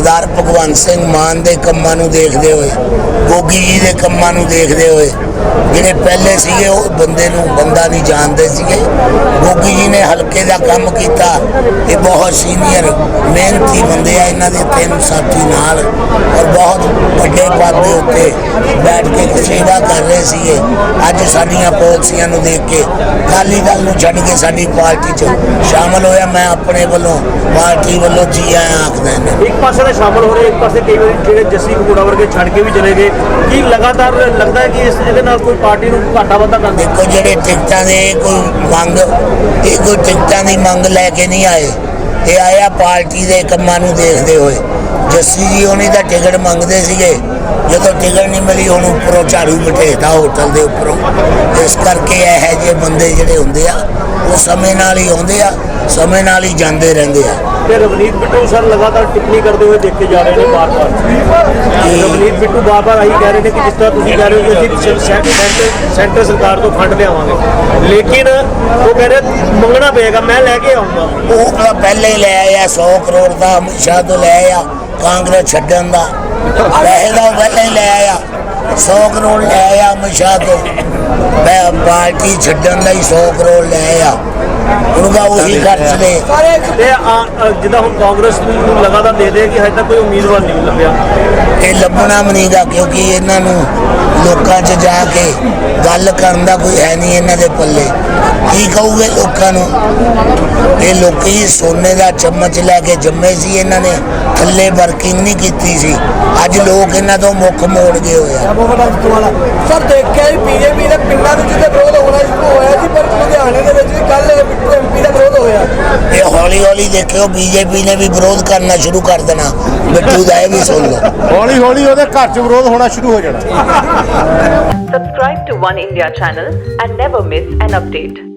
ਸਰਦਾਰ ਭਗਵੰਤ ਸਿੰਘ ਮਾਨ ਦੇ ਕੰਮਾਂ ਨੂੰ ਦੇਖਦੇ ਹੋਏ, ਗੋਗੀ ਜੀ ਦੇ ਕੰਮਾਂ ਨੂੰ ਦੇਖਦੇ ਹੋਏ, ਜਿਹੜੇ ਪਹਿਲੇ ਸੀਗੇ ਉਹ ਬੰਦੇ ਨੂੰ ਬੰਦਾ ਨਹੀਂ ਜਾਣਦੇ ਸੀਗੇ। ਗੋਗੀ ਜੀ ਨੇ ਹਲਕੇ ਦਾ ਕੰਮ ਕੀਤਾ, ਇਹ ਬਹੁਤ ਸੀਨੀਅਰ, ਮਿਹਨਤੀ ਬੰਦੇ ਆ ਇਹਨਾਂ ਦੇ ਤਿੰਨ ਸਾਥੀ ਨਾਲ ਔਰ ਬਹੁਤ ਵੱਡੇ ਪਦ ਦੇ ਉੱਤੇ ਬੈਠ ਕੇ ਸੇਵਾ ਕਰ ਰਹੇ ਸੀਗੇ। ਅੱਜ ਸਾਡੀਆਂ ਪਾਲਿਸੀਆਂ ਨੂੰ ਦੇਖ ਕੇ ਅਕਾਲੀ ਦਲ ਨੂੰ ਛੱਡ ਕੇ ਸਾਡੀ ਪਾਰਟੀ 'ਚ ਸ਼ਾਮਲ ਹੋਇਆ। ਮੈਂ ਆਪਣੇ ਵੱਲੋਂ ਪਾਰਟੀ ਵੱਲੋਂ ਜੀ ਆਇਆਂ ਆਖਦਾ। ਇੱਕ ਪਾਸੇ ਤਾਂ ਸ਼ਾਮਲ ਹੋ ਰਹੇ ਇੱਕ ਪਾਸੇ ਕਈ ਵਾਰੀ ਜਿਹੜੇ ਜੱਸੀ ਕਪੂੜਾ ਵਰਗੇ ਛੱਡ ਕੇ ਵੀ ਚਲੇ ਗਏ। ਕੀ ਲਗਾਤਾਰ ਲੱਗਦਾ ਹੈ ਕਿ ਇਸ ਇਹਦੇ ਨਾਲ ਕੋਈ ਪਾਰਟੀ ਨੂੰ ਘਾਟਾ ਵਾਧਾ ਕਰਦਾ ਦੇਖੋ ਜਿਹੜੇ ਟਿਕਟਾਂ ਦੇ ਕੋਈ ਮੰਗ ਇਹ ਕੋਈ ਟਿਕਟਾਂ ਦੀ ਮੰਗ ਲੈ ਕੇ ਨਹੀਂ ਆਏ। ਇਹ ਆਇਆ ਪਾਰਟੀ ਦੇ ਕੰਮਾਂ ਨੂੰ ਦੇਖਦੇ ਹੋਏ। ਜੱਸੀ ਜੀ ਉਹਨੇ ਤਾਂ ਟਿਕਟ ਮੰਗਦੇ ਸੀਗੇ। ਜਦੋਂ ਟਿਕਟ ਨਹੀਂ ਮਿਲੀ, ਹੁਣ ਉੱਪਰੋਂ ਝਾੜੂ ਬਟੇਦਾ ਹੋਟਲ ਦੇ ਉੱਪਰੋਂ। ਇਸ ਕਰਕੇ ਇਹ ਜਿਹੇ ਬੰਦੇ ਜਿਹੜੇ ਹੁੰਦੇ ਆ ਉਹ ਸਮੇਂ ਨਾਲ ਹੀ ਆਉਂਦੇ ਆ ਸਮੇਂ ਨਾਲ ਹੀ ਜਾਂਦੇ ਰਹਿੰਦੇ ਆ। ਤੇ ਰਵਨੀਤ ਬਿੱਟੂ ਸਰ ਲਗਾਤਾਰ ਟਿੱਪਣੀ ਕਰਦੇ ਹੋਏ ਦੇਖੇ ਜਾ ਰਹੇ ਨੇ ਬਾਰ-ਬਾਰ। ਰਵਨੀਤ ਬਿੱਟੂ ਬਾਰ-ਬਾਰ ਆਹੀ ਕਹਿ ਰਹੇ ਨੇ ਕਿ ਜਿਸ ਤਰ੍ਹਾਂ ਤੁਸੀਂ ਕਹਿ ਰਹੇ ਹੋ ਕਿ ਅਸੀਂ ਸੈਂਟਰ ਸੈਂਟਰ ਸਰਕਾਰ ਤੋਂ ਫੰਡ ਲਿਆਵਾਂਗੇ। ਲੇਕਿਨ ਉਹ ਕਹਿ ਰਹੇ ਮੰਗਣਾ ਪਏਗਾ ਮੈਂ ਲੈ ਕੇ ਆਉਂਗਾ ਉਹ ਪਹਿਲੇ ਹੀ ਲੈ ਆਇਆ 100 ਕਰੋੜ ਦਾ ਅਮਿਤ ਸ਼ਾਹ ਤੋਂ ਲੈ ਆਇਆ ਕਾਂਗਰਸ ਛੱਡਣ ਦਾ। ਪੈਸੇ ਦਾ ਉਹ ਪਹਿਲਾਂ ਹੀ ਲੈ ਆਇਆ 100 ਕਰੋੜ ਲੈ ਅਮਿਤ ਸ਼ਾਹ ਤੋਂ। ਮੈਂ ਪਾਰਟੀ ਛੱਡਣ ਦਾ ਹੀ 100 ਕਰੋੜ ਲੈ ਆਇਆ ਉਹਨੂੰ ਉਹੀ ਖਰਚ ਲੈ ਤੇ ਆ- ਜਿੱਦਾਂ ਹੁਣ ਕਾਂਗਰਸ ਨੂੰ ਲਗਾਤਾਰ ਦੇ ਦੇ ਕਿ ਹਜੇ ਤੱਕ ਕੋਈ ਉਮੀਦਵਾਰ ਨਹੀਂ ਲੱਭਿਆ। ਇਹ ਲੱਭਣਾ ਵੀ ਨਹੀਂਗਾ ਕਿਉਂਕਿ ਇਹਨਾਂ ਨੂੰ ਲੋਕਾਂ 'ਚ ਜਾ ਕੇ ਗੱਲ ਕਰਨ ਦਾ ਕੋਈ ਹੈ ਨਹੀਂ ਇਹਨਾਂ ਦੇ ਪੱਲੇ। ਕੀ ਕਹੂਗੇ ਲੋਕਾਂ ਨੂੰ? ਇਹ ਲੋਕੀ ਸੋਨੇ ਦਾ ਚਮਚ ਲੈ ਕੇ ਜੰਮੇ ਸੀ ਇਹਨਾਂ ਨੇ। ਥੱਲੇ ਵਰਕਿੰਗ ਨਹੀਂ ਕੀਤੀ ਸੀ। ਅੱਜ ਲੋਕ ਇਹਨਾਂ ਤੋਂ ਮੁੱਖ ਮੋੜ ਗਏ ਹੋਏ ਆ। ਬਹੁਤ ਸਵਾਲ ਸਰ ਦੇਖਿਆ ਜੀ ਬੀਜੇਪੀ ਦੇ ਪਿੰਡਾਂ ਵਿੱਚ ਤੇ ਵਿਰੋਧ ਹੋਣਾ ਸ਼ੁਰੂ ਹੋਇਆ ਸੀ ਪਰ ਲੁਧਿਆਣੇ ਦੇ ਵਿੱਚ ਵੀ ਕੱਲ ਬਿੱਟੂ ਐਮਪੀ ਦਾ ਵਿਰੋਧ ਹੋਇਆ। ਇਹ ਹੌਲੀ ਹੌਲੀ ਦੇਖਿਓ ਬੀਜੇਪੀ ਨੇ ਵੀ ਵਿਰੋਧ ਕਰਨਾ ਸ਼ੁਰੂ ਕਰ ਦੇਣਾ। ਬਿੱਟੂ ਦਾ ਇਹ ਵੀ ਸੁਣ ਲਓ। ਹੌਲੀ ਹੌਲੀ ਉਹਦੇ ਘਰ 'ਚ ਵਿਰੋਧ ਹੋਣਾ ਸ਼ੁਰੂ ਹੋ ਜਾਣਾ। Subscribe to One India channel and never miss an update.